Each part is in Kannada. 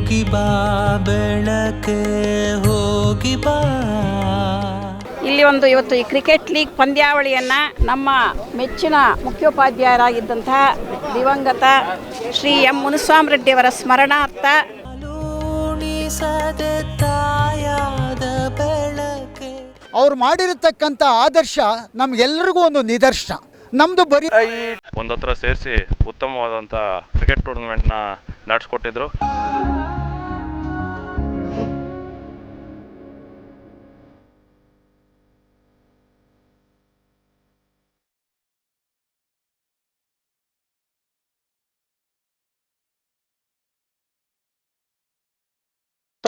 ಹೋಗಿ ಬಾ ಬೆಳಕೆ ಹೋಗಿ ಬಾ. ಇಲ್ಲಿ ಒಂದು ಇವತ್ತು ಈ ಕ್ರಿಕೆಟ್ ಲೀಗ್ ಪಂದ್ಯಾವಳಿಯನ್ನ ನಮ್ಮ ಮೆಚ್ಚಿನ ಮುಖ್ಯೋಪಾಧ್ಯಾಯರಾಗಿದ್ದಂತಹ ದಿವಂಗತ ಶ್ರೀ ಎಂ ಮುನಿಸ್ವಾಮಿ ರೆಡ್ಡಿಯವರ ಸ್ಮರಣಾರ್ಥ ಅವ್ರು ಮಾಡಿರತಕ್ಕಂಥ ಆದರ್ಶ ನಮ್ಗೆಲ್ಲರಿಗೂ ಒಂದು ನಿದರ್ಶನ. ನಮ್ದು ಬರೀ ಒಂದತ್ರ ಸೇರಿಸಿ ಉತ್ತಮವಾದಂಥ ಕ್ರಿಕೆಟ್ ಟೂರ್ನಮೆಂಟ್ನ ನಡೆಸ್ಕೊಟ್ಟಿದ್ರು.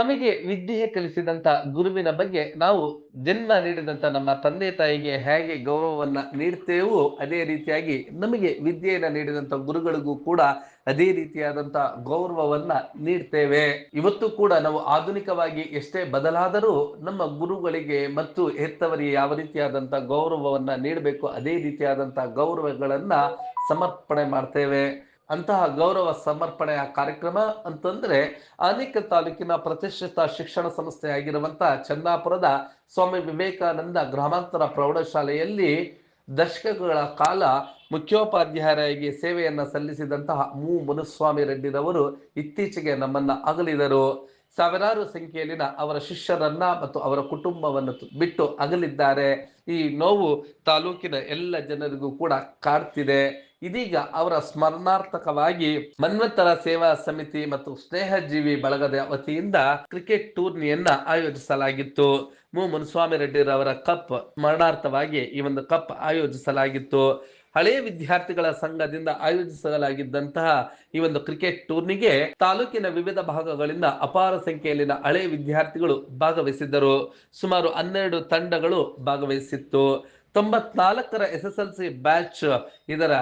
ತಮಗೆ ವಿದ್ಯೆ ಕಲಿಸಿದಂಥ ಗುರುವಿನ ಬಗ್ಗೆ ನಾವು ಜನ್ಮ ನೀಡಿದಂಥ ನಮ್ಮ ತಂದೆ ತಾಯಿಗೆ ಹೇಗೆ ಗೌರವವನ್ನ ನೀಡ್ತೇವೋ ಅದೇ ರೀತಿಯಾಗಿ ನಮಗೆ ವಿದ್ಯೆಯನ್ನು ನೀಡಿದಂಥ ಗುರುಗಳಿಗೂ ಕೂಡ ಅದೇ ರೀತಿಯಾದಂಥ ಗೌರವವನ್ನ ನೀಡ್ತೇವೆ. ಇವತ್ತು ಕೂಡ ನಾವು ಆಧುನಿಕವಾಗಿ ಎಷ್ಟೇ ಬದಲಾದರೂ ನಮ್ಮ ಗುರುಗಳಿಗೆ ಮತ್ತು ಹೆತ್ತವರಿಗೆ ಯಾವ ರೀತಿಯಾದಂಥ ಗೌರವವನ್ನ ನೀಡಬೇಕು ಅದೇ ರೀತಿಯಾದಂಥ ಗೌರವಗಳನ್ನ ಸಮರ್ಪಣೆ ಮಾಡ್ತೇವೆ. ಅಂತಹ ಗೌರವ ಸಮರ್ಪಣೆಯ ಕಾರ್ಯಕ್ರಮ ಅಂತಂದ್ರೆ ಅನೇಕ ತಾಲೂಕಿನ ಪ್ರತಿಷ್ಠಿತ ಶಿಕ್ಷಣ ಸಂಸ್ಥೆ ಚನ್ನಾಪುರದ ಚಂದಾಪುರದ ಸ್ವಾಮಿ ವಿವೇಕಾನಂದ ಗ್ರಾಮಾಂತರ ಪ್ರೌಢಶಾಲೆಯಲ್ಲಿ ದಶಕಗಳ ಕಾಲ ಮುಖ್ಯೋಪಾಧ್ಯಾಯರಾಗಿ ಸೇವೆಯನ್ನ ಸಲ್ಲಿಸಿದಂತಹ ಮು. ಮುನುಸ್ವಾಮಿ ರೆಡ್ಡಿರವರು ಇತ್ತೀಚೆಗೆ ನಮ್ಮನ್ನ ಅಗಲಿದರು. ಸಾವಿರಾರು ಸಂಖ್ಯೆಯಲ್ಲಿನ ಅವರ ಶಿಷ್ಯರನ್ನ ಮತ್ತು ಅವರ ಕುಟುಂಬವನ್ನು ಬಿಟ್ಟು ಅಗಲಿದ್ದಾರೆ. ಈ ನೋವು ತಾಲೂಕಿನ ಎಲ್ಲ ಜನರಿಗೂ ಕೂಡ ಕಾಡ್ತಿದೆ. ಇದೀಗ ಅವರ ಸ್ಮರಣಾರ್ಥಕವಾಗಿ ಮನ್ವಂತರ ಸೇವಾ ಸಮಿತಿ ಮತ್ತು ಸ್ನೇಹಜೀವಿ ಬಳಗದ ವತಿಯಿಂದ ಕ್ರಿಕೆಟ್ ಟೂರ್ನಿಯನ್ನ ಆಯೋಜಿಸಲಾಗಿತ್ತು. ಮು. ಮುನಿಸ್ವಾಮಿ ರೆಡ್ಡಿರವರ ಕಪ್ ಸ್ಮರಣಾರ್ಥವಾಗಿ ಈ ಒಂದು ಕಪ್ ಆಯೋಜಿಸಲಾಗಿತ್ತು. ಹಳೆಯ ವಿದ್ಯಾರ್ಥಿಗಳ ಸಂಘದಿಂದ ಆಯೋಜಿಸಲಾಗಿದ್ದಂತಹ ಈ ಒಂದು ಕ್ರಿಕೆಟ್ ಟೂರ್ನಿಗೆ ತಾಲೂಕಿನ ವಿವಿಧ ಭಾಗಗಳಿಂದ ಅಪಾರ ಸಂಖ್ಯೆಯಲ್ಲಿನ ಹಳೆಯ ವಿದ್ಯಾರ್ಥಿಗಳು ಭಾಗವಹಿಸಿದ್ದರು. ಸುಮಾರು ಹನ್ನೆರಡು ತಂಡಗಳು ಭಾಗವಹಿಸಿತ್ತು. ತೊಂಬತ್ನಾಲ್ಕರ S S L C batch ಇದರ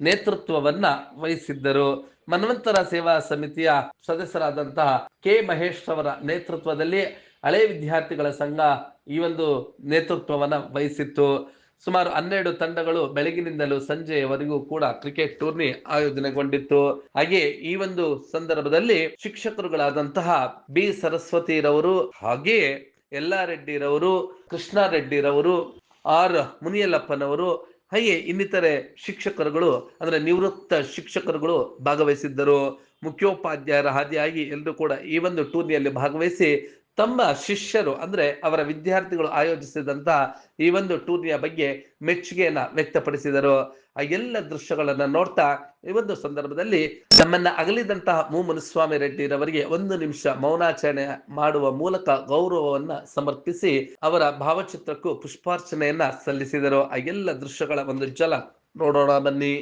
ನೇತೃತ್ವವನ್ನ ವಹಿಸಿದ್ದರು. ಮನ್ವಂತರ ಸೇವಾ ಸಮಿತಿಯ ಸದಸ್ಯರಾದಂತಹ ಕೆ ಮಹೇಶ್ ಅವರ ನೇತೃತ್ವದಲ್ಲಿ ಹಳೆ ವಿದ್ಯಾರ್ಥಿಗಳ ಸಂಘ ಈ ಒಂದು ನೇತೃತ್ವವನ್ನ ವಹಿಸಿತ್ತು. ಸುಮಾರು ಹನ್ನೆರಡು ತಂಡಗಳು ಬೆಳಗಿನಿಂದಲೂ ಸಂಜೆಯವರೆಗೂ ಕೂಡ ಕ್ರಿಕೆಟ್ ಟೂರ್ನಿ ಆಯೋಜನೆಗೊಂಡಿತ್ತು. ಹಾಗೆ ಈ ಒಂದು ಸಂದರ್ಭದಲ್ಲಿ ಶಿಕ್ಷಕರುಗಳಾದಂತಹ ಬಿ ಸರಸ್ವತಿರವರು ಹಾಗೆಯೇ ಯಲ್ಲಾರೆಡ್ಡಿರವರು ಕೃಷ್ಣಾರೆಡ್ಡಿರವರು, ಆರ್ ಮುನಿಯಲ್ಲಪ್ಪನವರು ಹಾಗೆ ಇನ್ನಿತರೆ ಶಿಕ್ಷಕರುಗಳು, ಅಂದ್ರೆ ನಿವೃತ್ತ ಶಿಕ್ಷಕರುಗಳು ಭಾಗವಹಿಸಿದ್ದರು. ಮುಖ್ಯೋಪಾಧ್ಯಾಯರ ಹಾದಿಯಾಗಿ ಎಲ್ಲರೂ ಕೂಡ ಈ ಒಂದು ಟೂರ್ನಿಯಲ್ಲಿ ಭಾಗವಹಿಸಿ ತಮ್ಮ ಶಿಷ್ಯರು, ಅಂದ್ರೆ ಅವರ ವಿದ್ಯಾರ್ಥಿಗಳು ಆಯೋಜಿಸಿದಂತಹ ಈ ಒಂದು ಟೂರ್ನಿಯ ಬಗ್ಗೆ ಮೆಚ್ಚುಗೆಯನ್ನ ವ್ಯಕ್ತಪಡಿಸಿದರು. ಆ ಎಲ್ಲ ದೃಶ್ಯಗಳನ್ನ ನೋಡ್ತಾ ಈ ಒಂದು ಸಂದರ್ಭದಲ್ಲಿ ನಮ್ಮನ್ನ ಅಗಲಿದಂತಹ ಮು ಮುನಿಸ್ವಾಮಿ ರೆಡ್ಡಿರವರಿಗೆ ಒಂದು ನಿಮಿಷ ಮೌನಾಚರಣೆ ಮಾಡುವ ಮೂಲಕ ಗೌರವವನ್ನ ಸಮರ್ಪಿಸಿ ಅವರ ಭಾವಚಿತ್ರಕ್ಕೂ ಪುಷ್ಪಾರ್ಚನೆಯನ್ನ ಸಲ್ಲಿಸಿದರು. ಆ ಎಲ್ಲ ದೃಶ್ಯಗಳ ಒಂದು ಜಲ ನೋಡೋಣ ಬನ್ನಿ.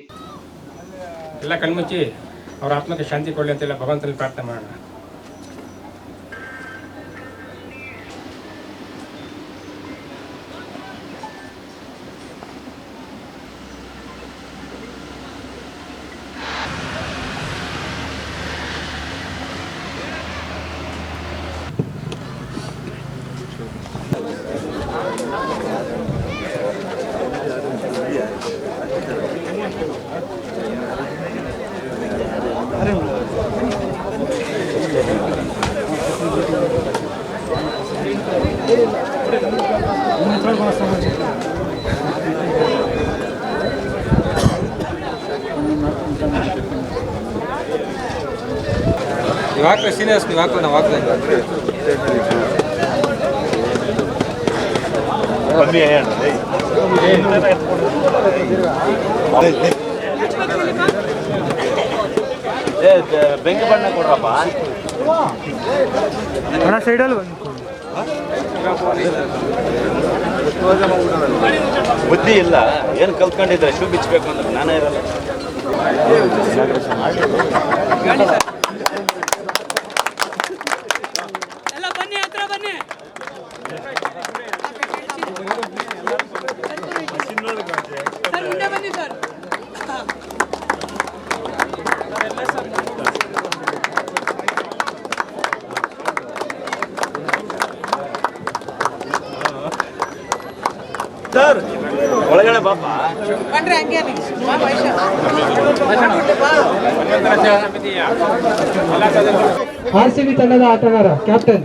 ಎಲ್ಲ ಕಣ್ಮುಚ್ಚಿ, ಅವರ ಆತ್ಮಕ್ಕೆ ಶಾಂತಿ ಕೊಡಲಿ ಅಂತೆಲ್ಲ ಭಗವಂತನಲ್ಲಿ ಪ್ರಾರ್ಥನೆ ಮಾಡೋಣ. ಹಾಕ್ರಿ, ಸೀನಿಯರ್ಸ್ ನೀವು ಹಾಕ್ರಿ, ನಾವು ಹಾಕ್ತಾ ಬೆಂಕಿ ಬಣ್ಣ ಕೊಡ್ರಪ್ಪ ಬುದ್ಧಿ ಇಲ್ಲ. ಏನು ಕಲ್ತ್ಕೊಂಡಿದ್ರೆ ಶೂ ಬಿಚ್ಚಬೇಕು ಅಂದ್ರೆ ನಾನೇ ಇರಲ್ಲ ಎಲ್ಲ ಬನ್ನಿ ಹತ್ರ ಬನ್ನಿ ಸರ್ ಮುಂದೆ ಬನ್ನಿ ಸರ್ ಸರ್ ಒಳಗಡೆ ಕಡೆ ಬಾಪ ಆರ್ ಸಿ ಬಿ ತಂಡದ ಆಟಗಾರ, ಕ್ಯಾಪ್ಟನ್.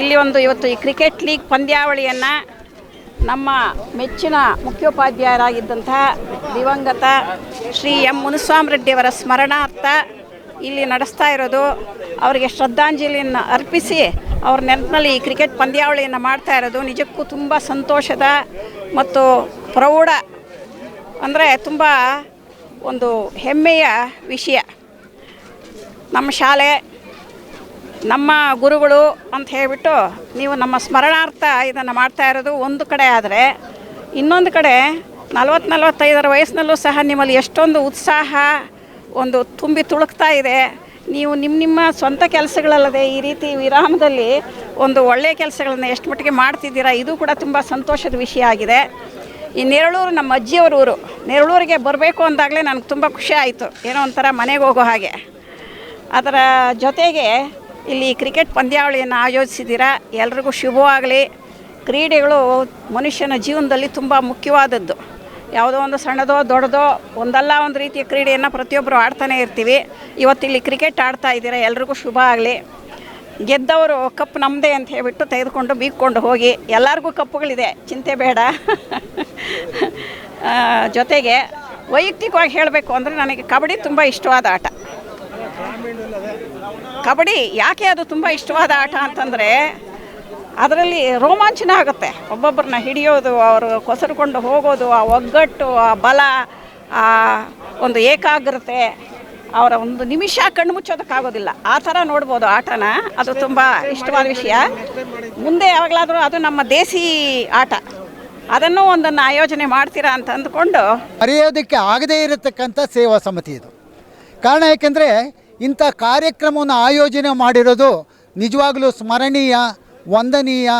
ಇಲ್ಲಿ ಒಂದು ಇವತ್ತು ಈ ಕ್ರಿಕೆಟ್ ಲೀಗ್ ಪಂದ್ಯಾವಳಿಯನ್ನು ನಮ್ಮ ಮೆಚ್ಚಿನ ಮುಖ್ಯೋಪಾಧ್ಯಾಯರಾಗಿದ್ದಂತಹ ದಿವಂಗತ ಶ್ರೀ ಎಂ ಮುನಿಸ್ವಾಮಿ ರೆಡ್ಡಿಯವರ ಸ್ಮರಣಾರ್ಥ ಇಲ್ಲಿ ನಡೆಸ್ತಾ ಇರೋದು. ಅವರಿಗೆ ಶ್ರದ್ಧಾಂಜಲಿಯನ್ನು ಅರ್ಪಿಸಿ ಅವ್ರ ನೆನಪಿನಲ್ಲಿ ಈ ಕ್ರಿಕೆಟ್ ಪಂದ್ಯಾವಳಿಯನ್ನು ಮಾಡ್ತಾ ಇರೋದು ನಿಜಕ್ಕೂ ತುಂಬ ಸಂತೋಷದ ಮತ್ತು ಪ್ರೌಢ ಅಂದರೆ ತುಂಬ ಒಂದು ಹೆಮ್ಮೆಯ ವಿಷಯ. ನಮ್ಮ ಶಾಲೆ, ನಮ್ಮ ಗುರುಗಳು ಅಂತ ಹೇಳಿಬಿಟ್ಟು ನೀವು ನಮ್ಮ ಸ್ಮರಣಾರ್ಥ ಇದನ್ನು ಮಾಡ್ತಾ ಇರೋದು ಒಂದು ಕಡೆ ಆದರೆ ಇನ್ನೊಂದು ಕಡೆ ನಲ್ವತ್ತು ನಲವತ್ತೈದರ ವಯಸ್ಸಿನಲ್ಲೂ ಸಹ ನಿಮ್ಮಲ್ಲಿ ಎಷ್ಟೊಂದು ಉತ್ಸಾಹ, ಒಂದು ತುಂಬಿ ತುಳುಕ್ತಾ ಇದೆ. ನೀವು ನಿಮ್ಮ ನಿಮ್ಮ ಸ್ವಂತ ಕೆಲಸಗಳಲ್ಲದೆ ಈ ರೀತಿ ವಿರಾಮದಲ್ಲಿ ಒಂದು ಒಳ್ಳೆಯ ಕೆಲಸಗಳನ್ನು ಎಷ್ಟು ಮಟ್ಟಿಗೆ ಮಾಡ್ತಿದ್ದೀರಾ, ಇದು ಕೂಡ ತುಂಬ ಸಂತೋಷದ ವಿಷಯ ಆಗಿದೆ. ಈ ನೆರಳೂರು ನಮ್ಮ ಅಜ್ಜಿಯವ್ರ ಊರು, ನೆರಳೂರಿಗೆ ಬರಬೇಕು ಅಂದಾಗಲೇ ನನಗೆ ತುಂಬ ಖುಷಿ ಆಯಿತು. ಏನೋ ಒಂಥರ ಮನೆಗೆ ಹೋಗೋ ಹಾಗೆ. ಅದರ ಜೊತೆಗೆ ಇಲ್ಲಿ ಕ್ರಿಕೆಟ್ ಪಂದ್ಯಾವಳಿಯನ್ನು ಆಯೋಜಿಸಿದ್ದೀರಾ, ಎಲ್ರಿಗೂ ಶುಭವಾಗಲಿ. ಕ್ರೀಡೆಗಳು ಮನುಷ್ಯನ ಜೀವನದಲ್ಲಿ ತುಂಬ ಮುಖ್ಯವಾದದ್ದು. ಯಾವುದೋ ಒಂದು ಸಣ್ಣದೋ ದೊಡ್ಡದೋ ಒಂದಲ್ಲ ಒಂದು ರೀತಿಯ ಕ್ರೀಡೆಯನ್ನು ಪ್ರತಿಯೊಬ್ಬರು ಆಡ್ತಾನೆ ಇರ್ತೀವಿ. ಇವತ್ತಿಲ್ಲಿ ಕ್ರಿಕೆಟ್ ಆಡ್ತಾ ಇದ್ದೀರಾ? ಎಲ್ರಿಗೂ ಶುಭ ಆಗಲಿ. ಗೆದ್ದವರು ಕಪ್ ನಮ್ಮದೇ ಅಂತ ಹೇಳಿಬಿಟ್ಟು ತೆಗೆದುಕೊಂಡು ಬೀಗ್ಕೊಂಡು ಹೋಗಿ. ಎಲ್ಲರಿಗೂ ಕಪ್ಪುಗಳಿದೆ. ಚಿಂತೆ ಬೇಡ. ಜೊತೆಗೆ ವೈಯಕ್ತಿಕವಾಗಿ ಹೇಳಬೇಕು ಅಂದರೆ ನನಗೆ ಕಬಡ್ಡಿ ತುಂಬ ಇಷ್ಟವಾದ ಆಟ. ಕಬಡ್ಡಿ ಯಾಕೆ ಅದು ತುಂಬ ಇಷ್ಟವಾದ ಆಟ ಅಂತಂದರೆ ಅದರಲ್ಲಿ ರೋಮಾಂಚನ ಆಗುತ್ತೆ. ಒಬ್ಬೊಬ್ಬರನ್ನ ಹಿಡಿಯೋದು, ಅವರು ಕೊಸರುಕೊಂಡು ಹೋಗೋದು, ಆ ಒಗ್ಗಟ್ಟು, ಆ ಬಲ, ಆ ಒಂದು ಏಕಾಗ್ರತೆ, ಅವರ ಒಂದು ನಿಮಿಷ ಕಣ್ಣು ಮುಚ್ಚೋದಕ್ಕಾಗೋದಿಲ್ಲ. ಆ ಥರ ನೋಡ್ಬೋದು ಆಟನ. ಅದು ತುಂಬ ಇಷ್ಟವಾದ ವಿಷಯ. ಮುಂದೆ ಯಾವಾಗಲಾದರೂ ಅದು ನಮ್ಮ ದೇಸಿ ಆಟ. ಅದನ್ನು ಒಂದನ್ನು ಆಯೋಜನೆ ಮಾಡ್ತೀರಾ ಅಂತ ಅಂದ್ಕೊಂಡು ಮರೆಯೋದಕ್ಕೆ ಆಗದೇ ಇರತಕ್ಕಂಥ ಸೇವಾ ಸಮಿತಿ ಇದು. ಕಾರಣ ಏಕೆಂದರೆ ಇಂಥ ಕಾರ್ಯಕ್ರಮವನ್ನು ಆಯೋಜನೆ ಮಾಡಿರೋದು ನಿಜವಾಗಲೂ ಸ್ಮರಣೀಯ ವಂದನೀಯ,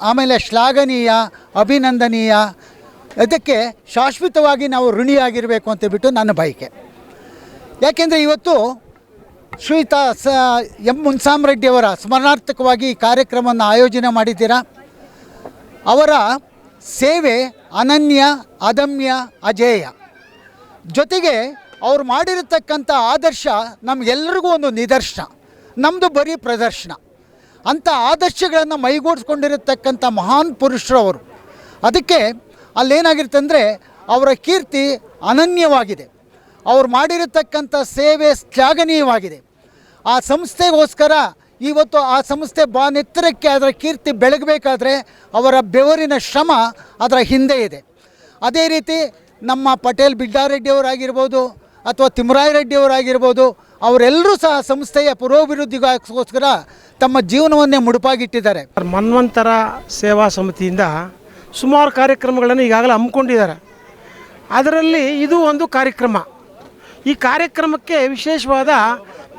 ಆಮೇಲೆ ಶ್ಲಾಘನೀಯ, ಅಭಿನಂದನೀಯ. ಅದಕ್ಕೆ ಶಾಶ್ವತವಾಗಿ ನಾವು ಋಣಿಯಾಗಿರಬೇಕು ಅಂತೇಳ್ಬಿಟ್ಟು ನನ್ನ ಬಯಕೆ. ಯಾಕೆಂದರೆ ಇವತ್ತು ಶ್ರೀತ ಸ, ಎಂ ಮುನ್ಸಾಮ್ ರೆಡ್ಡಿಯವರ ಸ್ಮರಣಾರ್ಥಕವಾಗಿ ಈ ಕಾರ್ಯಕ್ರಮವನ್ನು ಆಯೋಜನೆ ಮಾಡಿದ್ದೀರಾ? ಅವರ ಸೇವೆ ಅನನ್ಯ, ಅದಮ್ಯ, ಅಜೇಯ. ಜೊತೆಗೆ ಅವ್ರು ಮಾಡಿರತಕ್ಕಂಥ ಆದರ್ಶ ನಮಗೆಲ್ಲರಿಗೂ ಒಂದು ನಿದರ್ಶನ. ನಮ್ಮದು ಬರೀ ಪ್ರದರ್ಶನ. ಅಂಥ ಆದರ್ಶಗಳನ್ನು ಮೈಗೂಡಿಸ್ಕೊಂಡಿರತಕ್ಕಂಥ ಮಹಾನ್ ಪುರುಷರು ಅವರು ಅದಕ್ಕೆ ಅಂದರೆ ಅವರ ಕೀರ್ತಿ ಅನನ್ಯವಾಗಿದೆ. ಅವ್ರು ಮಾಡಿರತಕ್ಕಂಥ ಸೇವೆ ಶ್ಲಾಘನೀಯವಾಗಿದೆ ಆ ಸಂಸ್ಥೆಗೋಸ್ಕರ ಇವತ್ತು ಆ ಸಂಸ್ಥೆ ಬಾನೆತ್ತರಕ್ಕೆ ಅದರ ಕೀರ್ತಿ ಬೆಳಗಬೇಕಾದ್ರೆ ಅವರ ಬೆವರಿನ ಶ್ರಮ ಅದರ ಹಿಂದೆ ಇದೆ. ಅದೇ ರೀತಿ ನಮ್ಮ ಪಟೇಲ್ ಬಿಡ್ಡಾರೆಡ್ಡಿಯವರಾಗಿರ್ಬೋದು ಅಥವಾ ತಿಮ್ಮರಾಯ ರೆಡ್ಡಿಯವರಾಗಿರ್ಬೋದು ಅವರೆಲ್ಲರೂ ಸಹ ಸಂಸ್ಥೆಯ ಪುರೋಭಿವೃದ್ಧಿಗೋಸ್ಕರ ತಮ್ಮ ಜೀವನವನ್ನೇ ಮುಡುಪಾಗಿಟ್ಟಿದ್ದಾರೆ. ಮನ್ವಂತರ ಸೇವಾ ಸಮಿತಿಯಿಂದ ಸುಮಾರು ಕಾರ್ಯಕ್ರಮಗಳನ್ನು ಈಗಾಗಲೇ ಹಮ್ಮಿಕೊಂಡಿದ್ದಾರೆ. ಅದರಲ್ಲಿ ಇದು ಒಂದು ಕಾರ್ಯಕ್ರಮ. ಈ ಕಾರ್ಯಕ್ರಮಕ್ಕೆ ವಿಶೇಷವಾದ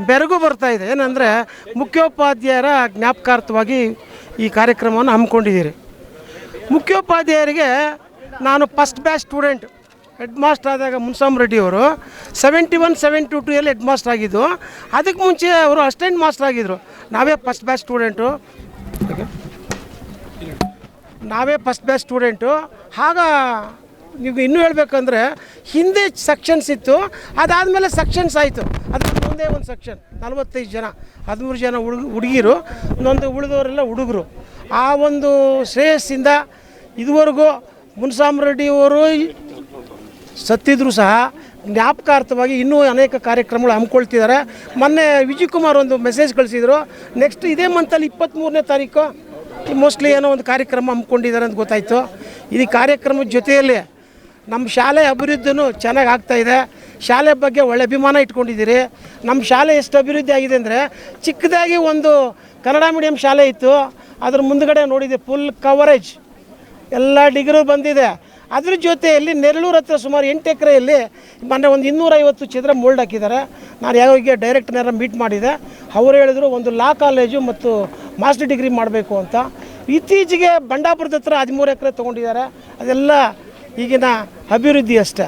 ಬೆರಗು ಬರ್ತಾ ಇದೆ. ಏನಂದರೆ, ಮುಖ್ಯೋಪಾಧ್ಯಾಯರ ಜ್ಞಾಪಕಾರ್ಥವಾಗಿ ಈ ಕಾರ್ಯಕ್ರಮವನ್ನು ಹಮ್ಮಿಕೊಂಡಿದ್ದೀರಿ. ಮುಖ್ಯೋಪಾಧ್ಯಾಯರಿಗೆ ನಾನು first batch student head master ಆದಾಗ ಮುನ್ಸಾಮ್ ರೆಡ್ಡಿಯವರು seventy one seven two two ಎಲ್ಲಿ ಹೆಡ್ ಮಾಸ್ಟರ್ ಆಗಿದ್ದು. ಅದಕ್ಕೆ ಮುಂಚೆ ಅವರು ಅಸ್ಟೆಂಟ್ ಮಾಸ್ಟರ್ ಆಗಿದ್ದರು ನಾವೇ ಫಸ್ಟ್ ಬ್ಯಾಚ್ ಸ್ಟೂಡೆಂಟು ನಾವೇ ಫಸ್ಟ್ ಬ್ಯಾಚ್ ಸ್ಟೂಡೆಂಟು ಆಗ ನೀವು ಇನ್ನೂ ಹೇಳಬೇಕಂದ್ರೆ ಹಿಂದೆ ಸೆಕ್ಷನ್ಸ್ ಇತ್ತು. ಅದಾದಮೇಲೆ ಸೆಕ್ಷನ್ಸ್ ಆಯಿತು. ಅದ್ರ ಮುಂದೆ ಒಂದು ಸೆಕ್ಷನ್ ನಲವತ್ತೈದು ಜನ, ಹದಿಮೂರು ಜನ ಹುಡುಗ, ಹುಡುಗಿರು, ಇನ್ನೊಂದು ಉಳಿದವರೆಲ್ಲ ಹುಡುಗರು. ಆ ಒಂದು ಶ್ರೇಯಸ್ಸಿಂದ ಇದುವರೆಗೂ ಮುನ್ಸಾಮ್ ರೆಡ್ಡಿಯವರು ಸತ್ತಿದ್ರು ಸಹ ಜ್ಞಾಪಕಾರ್ಥವಾಗಿ ಇನ್ನೂ ಅನೇಕ ಕಾರ್ಯಕ್ರಮಗಳು ಹಮ್ಮಿಕೊಳ್ತಿದ್ದಾರೆ. ಮೊನ್ನೆ ವಿಜಯ್ ಕುಮಾರ್ ಒಂದು ಮೆಸೇಜ್ ಕಳಿಸಿದರು. ನೆಕ್ಸ್ಟ್ ಇದೇ ಮಂತಲ್ಲಿ ಇಪ್ಪತ್ತ್ಮೂರನೇ ತಾರೀಕು ಮೋಸ್ಟ್ಲಿ ಏನೋ ಒಂದು ಕಾರ್ಯಕ್ರಮ ಹಮ್ಮಿಕೊಂಡಿದ್ದಾರೆ ಅಂತ ಗೊತ್ತಾಯಿತು. ಈ ಕಾರ್ಯಕ್ರಮದ ಜೊತೆಯಲ್ಲಿ ನಮ್ಮ ಶಾಲೆ ಅಭಿವೃದ್ಧಿನೂ ಚೆನ್ನಾಗಿ ಆಗ್ತಾಯಿದೆ ಶಾಲೆ ಬಗ್ಗೆ ಒಳ್ಳೆ ಅಭಿಮಾನ ಇಟ್ಕೊಂಡಿದ್ದೀರಿ. ನಮ್ಮ ಶಾಲೆ ಎಷ್ಟು ಅಭಿವೃದ್ಧಿ ಆಗಿದೆ ಅಂದರೆ ಚಿಕ್ಕದಾಗಿ ಒಂದು ಕನ್ನಡ ಮೀಡಿಯಂ ಶಾಲೆ ಇತ್ತು. ಅದ್ರ ಮುಂದಗಡೆ ನೋಡಿದೆ ಫುಲ್ ಕವರೇಜ್ ಎಲ್ಲ ಡಿಗ್ರಿ ಬಂದಿದೆ. ಅದ್ರ ಜೊತೆಯಲ್ಲಿ ನೆರಳೂರು ಹತ್ರ ಸುಮಾರು ಎಂಟು ಎಕರೆಯಲ್ಲಿ ಮೊನ್ನೆ ಒಂದು ಇನ್ನೂರೈವತ್ತು ಚಿತ್ರ ಮೋಲ್ಡ್ ಹಾಕಿದ್ದಾರೆ. ನಾನು ಯಾವಾಗ ಡೈರೆಕ್ಟರ್ನಾರ ಮೀಟ್ ಮಾಡಿದೆ. ಅವರು ಹೇಳಿದ್ರು ಒಂದು ಲಾ ಕಾಲೇಜು ಮತ್ತು ಮಾಸ್ಟರ್ ಡಿಗ್ರಿ ಮಾಡಬೇಕು ಅಂತ. ಇತ್ತೀಚೆಗೆ ಬಂಡಾಪುರದ ಹತ್ರ ಹದಿಮೂರು ಎಕರೆ ತೊಗೊಂಡಿದ್ದಾರೆ. ಅದೆಲ್ಲ ಈಗಿನ ಅಭಿವೃದ್ಧಿ ಅಷ್ಟೆ.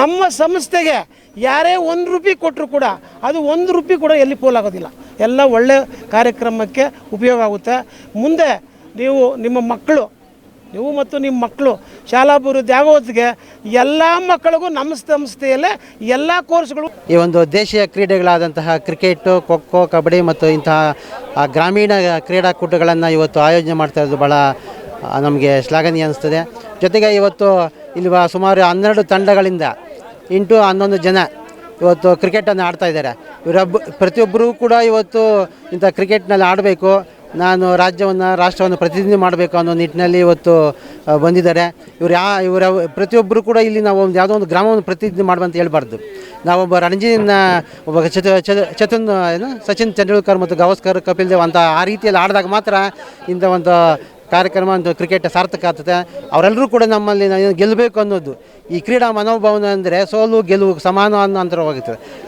ನಮ್ಮ ಸಂಸ್ಥೆಗೆ ಯಾರೇ ಒಂದು ರೂಪಿ ಕೊಟ್ಟರು ಕೂಡ ಅದು ಒಂದು ರೂಪಿ ಕೂಡ ಎಲ್ಲಿ ಪೋಲಾಗೋದಿಲ್ಲ ಎಲ್ಲ ಒಳ್ಳೆಯ ಕಾರ್ಯಕ್ರಮಕ್ಕೆ ಉಪಯೋಗ ಆಗುತ್ತೆ. ಮುಂದೆ ನೀವು ನಿಮ್ಮ ಮಕ್ಕಳು ನೀವು ಮತ್ತು ನಿಮ್ಮ ಮಕ್ಕಳು ಶಾಲಾಭಿವೃದ್ಧಿ ಅಭಿವೃದ್ಧಿ ಹೊತ್ತಿಗೆ ಎಲ್ಲ ಮಕ್ಕಳಿಗೂ ನಮ್ಮ ಸಂಸ್ಥೆಯಲ್ಲೇ ಎಲ್ಲ ಕೋರ್ಸ್ಗಳು ಈ ಒಂದು ದೇಶೀಯ ಕ್ರೀಡೆಗಳಾದಂತಹ ಕ್ರಿಕೆಟು, ಖೋಖೋ, ಕಬಡ್ಡಿ ಮತ್ತು ಇಂತಹ ಗ್ರಾಮೀಣ ಕ್ರೀಡಾಕೂಟಗಳನ್ನು ಇವತ್ತು ಆಯೋಜನೆ ಮಾಡ್ತಾ ಇರೋದು ಭಾಳ ನಮಗೆ ಶ್ಲಾಘನೀಯ ಅನಿಸ್ತದೆ. ಜೊತೆಗೆ ಇವತ್ತು ಇಲ್ಲಿ ಸುಮಾರು ಹನ್ನೆರಡು ತಂಡಗಳಿಂದ ಇಂಟು ಹನ್ನೊಂದು ಜನ ಇವತ್ತು ಕ್ರಿಕೆಟನ್ನು ಆಡ್ತಾ ಇದ್ದಾರೆ. ಇವರೊಬ್ಬ ಪ್ರತಿಯೊಬ್ಬರೂ ಕೂಡ ಇವತ್ತು ಇಂಥ ಕ್ರಿಕೆಟ್ನಲ್ಲಿ ಆಡಬೇಕು. ನಾನು ರಾಜ್ಯವನ್ನು, ರಾಷ್ಟ್ರವನ್ನು ಪ್ರತಿನಿಧಿ ಮಾಡಬೇಕು ಅನ್ನೋ ನಿಟ್ಟಿನಲ್ಲಿ ಇವತ್ತು ಬಂದಿದ್ದಾರೆ. ಇವ್ರು ಯಾ, ಇವರ ಪ್ರತಿಯೊಬ್ಬರು ಕೂಡ ಇಲ್ಲಿ ನಾವು ಒಂದು ಯಾವುದೋ ಒಂದು ಗ್ರಾಮವನ್ನು ಪ್ರತಿನಿಧಿ ಮಾಡುವಂತ ಹೇಳ್ಬಾರ್ದು. ನಾವೊಬ್ಬ ರಣಜಿನ ಒಬ್ಬ ಚತ ಚತ- ಚತುನ್, ಏನು, ಸಚಿನ್ ತೆಂಡೂಲ್ಕರ್ ಮತ್ತು ಗವಾಸ್ಕರ್ ಕಪಿಲ್ ದೇವ್ ಅಂತ ಆ ರೀತಿಯಲ್ಲಿ ಆಡಿದಾಗ ಮಾತ್ರ ಇಂಥ ಒಂದು ಕಾರ್ಯಕ್ರಮ, ಒಂದು ಕ್ರಿಕೆಟ್ ಸಾರ್ಥಕ ಆಗ್ತದೆ. ಅವರೆಲ್ಲರೂ ಕೂಡ ನಮ್ಮಲ್ಲಿ ಗೆಲ್ಲಬೇಕು ಅನ್ನೋದು. ಈ ಕ್ರೀಡಾ ಮನೋಭಾವನೆ ಅಂದರೆ ಸೋಲು, ಗೆಲುವು ಸಮಾನ ಅನ್ನೋ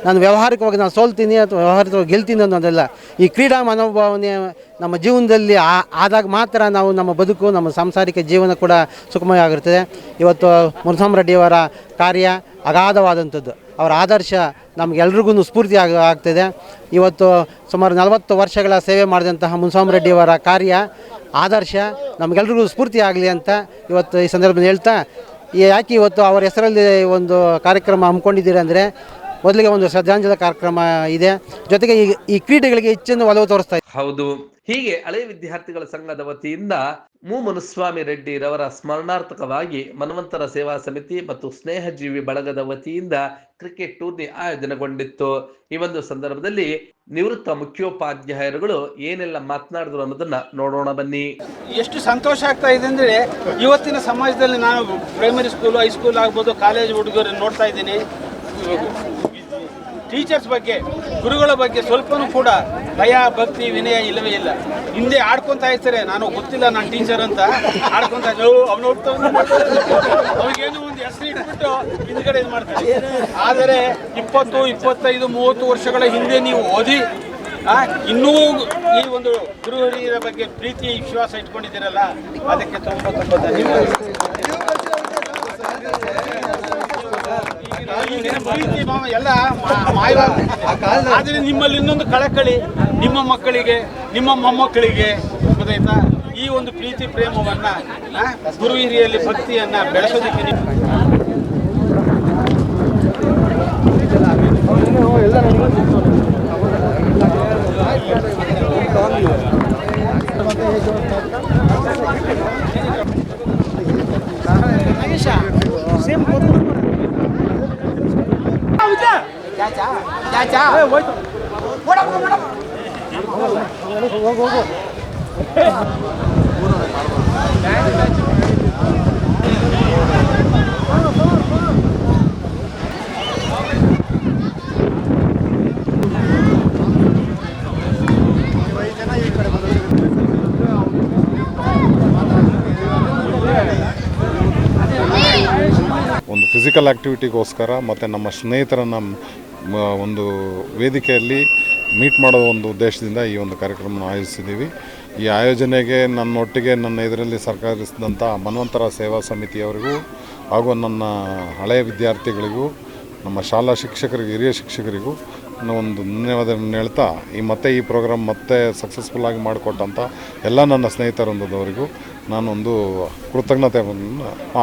ನಾನು ವ್ಯವಹಾರಿಕವಾಗಿ ನಾನು ಸೋಲ್ತೀನಿ ಅಥವಾ ವ್ಯವಹಾರಿಕವಾಗಿ ಗೆಲ್ತೀನಿ ಅನ್ನೋದಲ್ಲ, ಈ ಕ್ರೀಡಾ ಮನೋಭಾವನೆ ನಮ್ಮ ಜೀವನದಲ್ಲಿ ಆದಾಗ ಮಾತ್ರ ನಾವು ನಮ್ಮ ಬದುಕು, ನಮ್ಮ ಸಾಂಸಾರಿಕ ಜೀವನ ಕೂಡ ಸುಖಮಯ ಆಗಿರ್ತದೆ. ಇವತ್ತು ಮುರುಸಾಮ್ ರೆಡ್ಡಿಯವರ ಕಾರ್ಯ ಅಗಾಧವಾದಂಥದ್ದು. ಅವರ ಆದರ್ಶ ನಮಗೆಲ್ರಿಗೂ ಸ್ಫೂರ್ತಿ ಆಗ, ಆಗ್ತದೆ. ಇವತ್ತು ಸುಮಾರು ನಲವತ್ತು ವರ್ಷಗಳ ಸೇವೆ ಮಾಡಿದಂತಹ ಮುನ್ಸಾಮ್ ರೆಡ್ಡಿಯವರ ಕಾರ್ಯ ಆದರ್ಶ ನಮಗೆಲ್ರಿಗೂ ಸ್ಫೂರ್ತಿ ಆಗಲಿ ಅಂತ ಇವತ್ತು ಈ ಸಂದರ್ಭದಲ್ಲಿ ಹೇಳ್ತಾ ಯಾಕೆ ಇವತ್ತು ಅವರ ಹೆಸರಲ್ಲಿ ಒಂದು ಕಾರ್ಯಕ್ರಮ ಹಮ್ಮಿಕೊಂಡಿದ್ದೀರಿ ಅಂದರೆ ಮೊದಲಿಗೆ ಒಂದು ಶ್ರದ್ಧಾಂಜಲಿ ಕಾರ್ಯಕ್ರಮ ಇದೆ. ಜೊತೆಗೆ ಈ ಈ ಕ್ರೀಡೆಗಳಿಗೆ ಹೆಚ್ಚಿನ ಒಲವು ತೋರಿಸ್ತಾ ಹೌದು. ಹೀಗೆ ಹಳೆ ವಿದ್ಯಾರ್ಥಿಗಳ ಸಂಘದ ವತಿಯಿಂದ ಮು ಮನುಸ್ವಾಮಿ ರೆಡ್ಡಿ ರವರ ಸ್ಮರಣಾರ್ಥಕವಾಗಿ ಮನವಂತರ ಸೇವಾ ಸಮಿತಿ ಮತ್ತು ಸ್ನೇಹಜೀವಿ ಬಳಗದ ವತಿಯಿಂದ ಕ್ರಿಕೆಟ್ ಟೂರ್ನಿ ಆಯೋಜನೆಗೊಂಡಿತ್ತು. ಈ ಒಂದು ಸಂದರ್ಭದಲ್ಲಿ ನಿವೃತ್ತ ಮುಖ್ಯೋಪಾಧ್ಯಾಯರುಗಳು ಏನೆಲ್ಲ ಮಾತನಾಡಿದ್ರು ಅನ್ನೋದನ್ನ ನೋಡೋಣ ಬನ್ನಿ. ಎಷ್ಟು ಸಂತೋಷ ಆಗ್ತಾ ಇದೆ ಅಂದ್ರೆ ಇವತ್ತಿನ ಸಮಾಜದಲ್ಲಿ ನಾನು ಪ್ರೈಮರಿ ಸ್ಕೂಲ್ ಹೈಸ್ಕೂಲ್ ಆಗ್ಬೋದು ಕಾಲೇಜ್ ಹುಡುಗರು ನೋಡ್ತಾ ಇದ್ದೀನಿ. ಟೀಚರ್ಸ್ ಬಗ್ಗೆ, ಗುರುಗಳ ಬಗ್ಗೆ ಸ್ವಲ್ಪನೂ ಕೂಡ ಭಯ, ಭಕ್ತಿ, ವಿನಯ ಇಲ್ಲವೇ ಇಲ್ಲ. ಹಿಂದೆ ಆಡ್ಕೊಂತ ಇರ್ತಾರೆ. ನಾನು ಗೊತ್ತಿಲ್ಲ ನಾನು ಟೀಚರ್ ಅಂತ. ಆಡ್ಕೊಂತ ಅವ್ನು ಅವ್ರಿಗೇನು ಒಂದು ಹೆಸರು ಇಟ್ಬಿಟ್ಟು ಹಿಂದ್ಗಡೆ ಇದು ಮಾಡ್ತಾರೆ. ಆದರೆ ಇಪ್ಪತ್ತು, ಇಪ್ಪತ್ತೈದು, ಮೂವತ್ತು ವರ್ಷಗಳ ಹಿಂದೆ ನೀವು ಓದಿ ಇನ್ನೂ ಈ ಒಂದು ಗುರು ಹಿರಿಯರ ಬಗ್ಗೆ ಪ್ರೀತಿ, ವಿಶ್ವಾಸ ಇಟ್ಕೊಂಡಿದ್ದೀರಲ್ಲ, ಅದಕ್ಕೆ ತುಂಬ ತುಂಬ ಧನ್ಯವಾದ ಈಗಿನ ಪ್ರೀತಿ ಭಾವ ಎಲ್ಲ. ಆದ್ರೆ ನಿಮ್ಮಲ್ಲಿ ಇನ್ನೊಂದು ಕಳಕಳಿ ನಿಮ್ಮ ಮಕ್ಕಳಿಗೆ ನಿಮ್ಮ ಮೊಮ್ಮಕ್ಕಳಿಗೆ ಗೊತ್ತಾಯ್ತಾ ಈ ಒಂದು ಪ್ರೀತಿ ಪ್ರೇಮವನ್ನ ಗುರು ಹಿರಿಯಲ್ಲಿ ಭಕ್ತಿಯನ್ನ ಬೆಳೆಸೋದಕ್ಕೆ ನೀವು ಸೇಮ್ ಒಂದು ಫಿಸಿಕಲ್ ಆ್ಯಕ್ಟಿವಿಟಿಗೋಸ್ಕರ ಮತ್ತು ನಮ್ಮ ಸ್ನೇಹಿತರನ್ನು ಒಂದು ವೇದಿಕೆಯಲ್ಲಿ ಮೀಟ್ ಮಾಡೋ ಒಂದು ಉದ್ದೇಶದಿಂದ ಈ ಒಂದು ಕಾರ್ಯಕ್ರಮವನ್ನು ಆಯೋಜಿಸಿದ್ದೀವಿ. ಈ ಆಯೋಜನೆಗೆ ನನ್ನೊಟ್ಟಿಗೆ ನನ್ನ ಇದರಲ್ಲಿ ಸರ್ಕಾರಿಸಿದಂಥ ಮನ್ವಂತರ ಸೇವಾ ಸಮಿತಿಯವರಿಗೂ ಹಾಗೂ ನನ್ನ ಹಳೆಯ ವಿದ್ಯಾರ್ಥಿಗಳಿಗೂ, ನಮ್ಮ ಶಾಲಾ ಶಿಕ್ಷಕರಿಗೆ, ಹಿರಿಯ ಶಿಕ್ಷಕರಿಗೂ ಒಂದು ಧನ್ಯವಾದವನ್ನು ಹೇಳ್ತಾ, ಈ ಮತ್ತೆ ಈ ಪ್ರೋಗ್ರಾಮ್ ಮತ್ತೆ ಸಕ್ಸಸ್ಫುಲ್ಲಾಗಿ ಮಾಡಿಕೊಟ್ಟಂಥ ಎಲ್ಲ ನನ್ನ ಸ್ನೇಹಿತರೊಂದದವರಿಗೂ ನಾನೊಂದು ಕೃತಜ್ಞತೆ